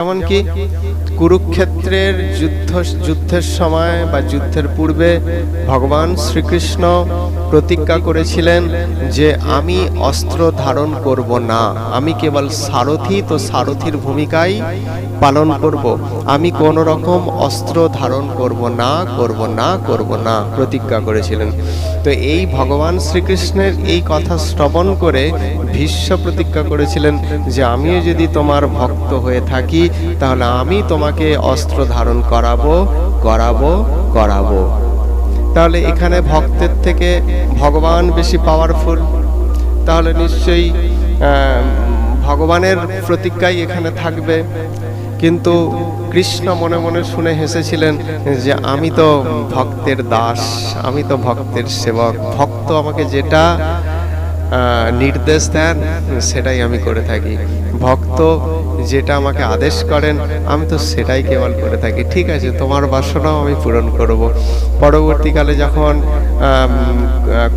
श्रवण की কুরুক্ষেত্রের যুদ্ধ, যুদ্ধের সময় বা যুদ্ধের পূর্বে ভগবান শ্রীকৃষ্ণ প্রতিজ্ঞা করেছিলেন যে আমি অস্ত্র ধারণ করব না। আমি কেবল সারথি, তো সারথির ভূমিকাই পালন করব। আমি কোন রকম অস্ত্র ধারণ করব না করব না করব না, প্রতিজ্ঞা করেছিলেন। তো এই ভগবান শ্রীকৃষ্ণের এই কথা শ্রবণ করে ভীষ্ম প্রতিজ্ঞা করেছিলেন যে আমিও যদি তোমার ভক্ত হয়ে থাকি, তাহলে আমি তোমাকে অস্ত্র ধারণ করাবো করাবো করাবো। তাহলে এখানে ভক্তের থেকে ভগবান বেশি পাওয়ারফুল তাহলে নিশ্চয়ই ভগবানের প্রতিজ্ঞাই এখানে থাকবে। কিন্তু কৃষ্ণ মনে মনে শুনে হেসেছিলেন যে, আমি তো ভক্তের দাস, আমি তো ভক্তের সেবক। ভক্ত আমাকে যেটা নির্দেশ দেন, সেটাই আমি করে থাকি। ভক্ত যেটা আমাকে আদেশ করেন, আমি তো সেটাই কেবল করে থাকি। ঠিক আছে, তোমার বাসনাও আমি পূরণ করব। পরবর্তীকালে যখন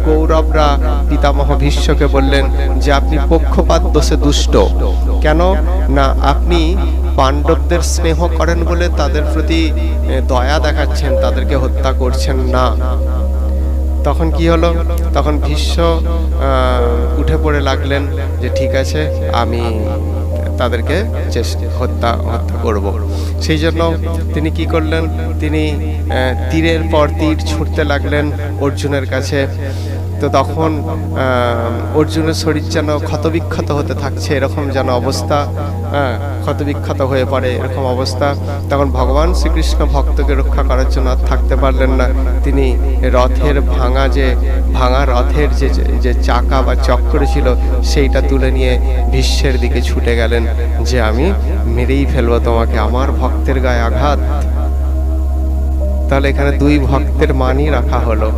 কৌরবরা পিতামহ ভীষ্মকে বললেন যে, আপনি পক্ষপাত দোষে দুষ্ট। কেন? না, আপনি পাণ্ডবদের স্নেহ করেন বলে তাদের প্রতি দয়া দেখাচ্ছেন, তাদেরকে হত্যা করছেন না। তখন কি হলো? তখন ভীষ্ম উঠে পড়ে লাগলেন যে, ঠিক আছে, আমি তাদেরকে হত্যা হত্যা করব। সেই জন্য তিনি কি করলেন? তিনি তীরের পর তীর ছুটতে লাগলেন অর্জুনের কাছে। তো তখন অর্জুনের শরীর যেন ক্ষতবিক্ষত হতে থাকছে, এরকম যেন অবস্থা হ্যাঁ ক্ষতবিক্ষত হয়ে পড়ে এরকম অবস্থা। তখন ভগবান শ্রীকৃষ্ণ ভক্তকে রক্ষা করার জন্য আর থাকতে পারলেন না। তিনি রথের ভাঙা যে, ভাঙা রথের যে যে চাকা বা চক্র ছিল, সেইটা তুলে নিয়ে ভীষ্মের দিকে ছুটে গেলেন যে, আমি মেরেই ফেলব তোমাকে, আমার ভক্তের গায়ে আঘাত। তাহলে এখানে দুই ভক্তের মানই রাখা হলো।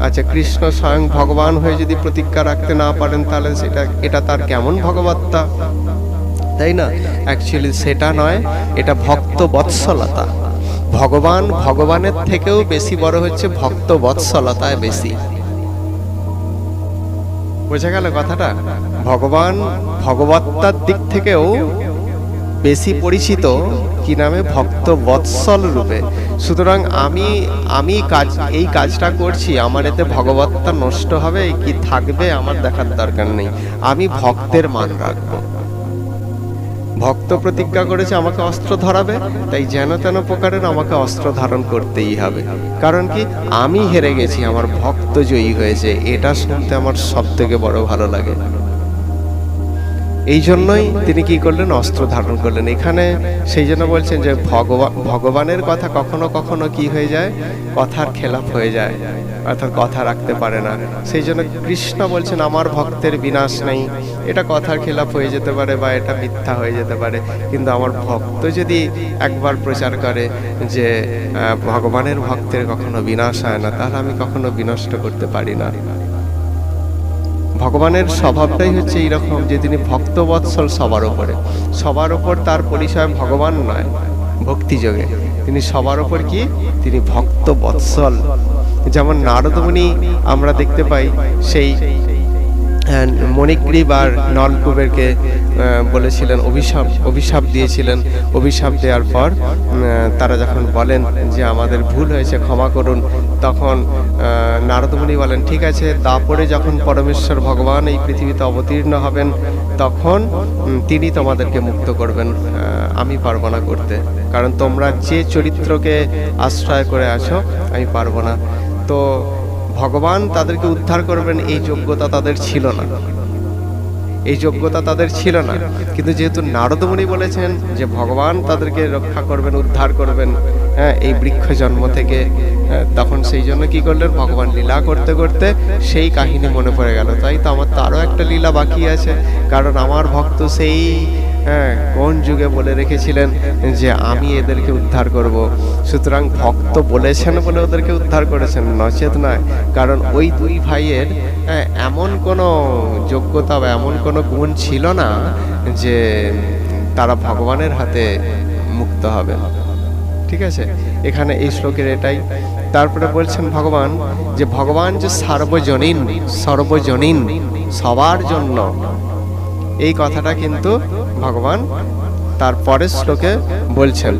আচ্ছা কৃষ্ণ স্বয়ং ভগবান হয়ে যদি প্রতিজ্ঞা রাখতে না পারেন, তাহলে সেটা, এটা তার কেমন ভগবত্তা? তাই না? অ্যাকচুয়ালি সেটা নয়, এটা ভক্ত বৎসলতা ভগবান ভগবানের থেকেও বেশি বড় হচ্ছে ভক্ত বৎসলতায় বেশি। বোঝা গেল কথাটা? ভগবান ভগবত্তার দিক থেকেও বেশি পরিচিত কি নামে ভক্ত বৎসল রূপে। সুতরাং আমি আমি কাজ, এই কাজটা করছি, আমার এতে ভগবত্তা নষ্ট হবে, কি থাকবে আমার দেখার দরকার নেই। আমি ভক্তের মান রাখব। ভক্ত প্রতিজ্ঞা করেছে আমাকে অস্ত্র ধরাবে, তাই যেন তেন প্রকারের আমাকে অস্ত্র ধারণ করতেই হবে। কারণ কি, আমি হেরে গেছি, আমার ভক্ত জয়ী হয়েছে, এটা শুনতে আমার সব থেকে বড় ভালো লাগে। এই জন্যই তিনি কি করলেন? অস্ত্র ধারণ করলেন। এখানে সেই জন্য বলছেন যে ভগবান ভগবানের কথা কখনো কখনো কি হয়ে যায়? কথার খেলাপ হয়ে যায়। অর্থাৎ কথা রাখতে পারে না। সেই জন্য কৃষ্ণ বলছেন, আমার ভক্তের বিনাশ নেই। এটা কথার খেলাপ হয়ে যেতে পারে বা এটা মিথ্যা হয়ে যেতে পারে। কিন্তু আমার ভক্ত যদি একবার প্রচার করে যে ভগবানের ভক্তের কখনো বিনাশ হয় না, তাহলে আমি কখনো বিনষ্ট করতে পারি না। ভগবানের স্বভাবটাই হচ্ছে এইরকম যে তিনি ভক্তবৎসল সবার ওপরে সবার ওপর তার পরিচয় ভগবান নয় ভক্তিযোগে তিনি সবার ওপর কি? তিনি ভক্ত বৎসল যেমন নারদমণি আমরা দেখতে পাই, সেই মণিগ্রীব আর নলকুবেরকে বলেছিলেন, অভিশাপ অভিশাপ দিয়েছিলেন। অভিশাপ দেওয়ার পর তারা যখন বলেন যে আমাদের ভুল হয়েছে, ক্ষমা করুন, তখন নারদমণি বলেন, ঠিক আছে তারপরে যখন পরমেশ্বর ভগবান এই পৃথিবীতে অবতীর্ণ হবেন, তখন তিনি তোমাদেরকে মুক্ত করবেন আমি পারব না করতে। কারণ তোমরা যে চরিত্রকে আশ্রয় করে আছো, আমি পারব না। তো ভগবান তাদেরকে উদ্ধার করবেন এই যোগ্যতা তাদের ছিল না। এই যোগ্যতা তাদের ছিল না। কিন্তু যেহেতু নারদমণি বলেছেন যে ভগবান তাদেরকে রক্ষা করবেন উদ্ধার করবেন হ্যাঁ এই বৃক্ষ জন্ম থেকে হ্যাঁ, তখন সেই জন্য কি করলেন? ভগবান লীলা করতে করতে সেই কাহিনী মনে পড়ে গেল। তাই তো আমার তো আরও একটা লীলা বাকি আছে। কারণ আমার ভক্ত সেই হ্যাঁ কোন যুগে বলে রেখেছিলেন যে আমি এদেরকে উদ্ধার করব? সুতরাং ভক্ত বলেছেন বলে ওদেরকে উদ্ধার করেছেন নচেত নয়। কারণ ওই দুই ভাইয়ের হ্যাঁ, এমন কোনো যোগ্যতা বা এমন কোনো গুণ ছিল না যে তারা ভগবানের হাতে মুক্ত হবে। ঠিক আছে? এখানে এই শ্লোকের এটাই। তারপরে বলছেন ভগবান যে ভগবান যে সার্বজনীন সর্বজনীন সবার জন্য। এই কথাটা কিন্তু ভগবান তার পরের শ্লোকে বলছেন।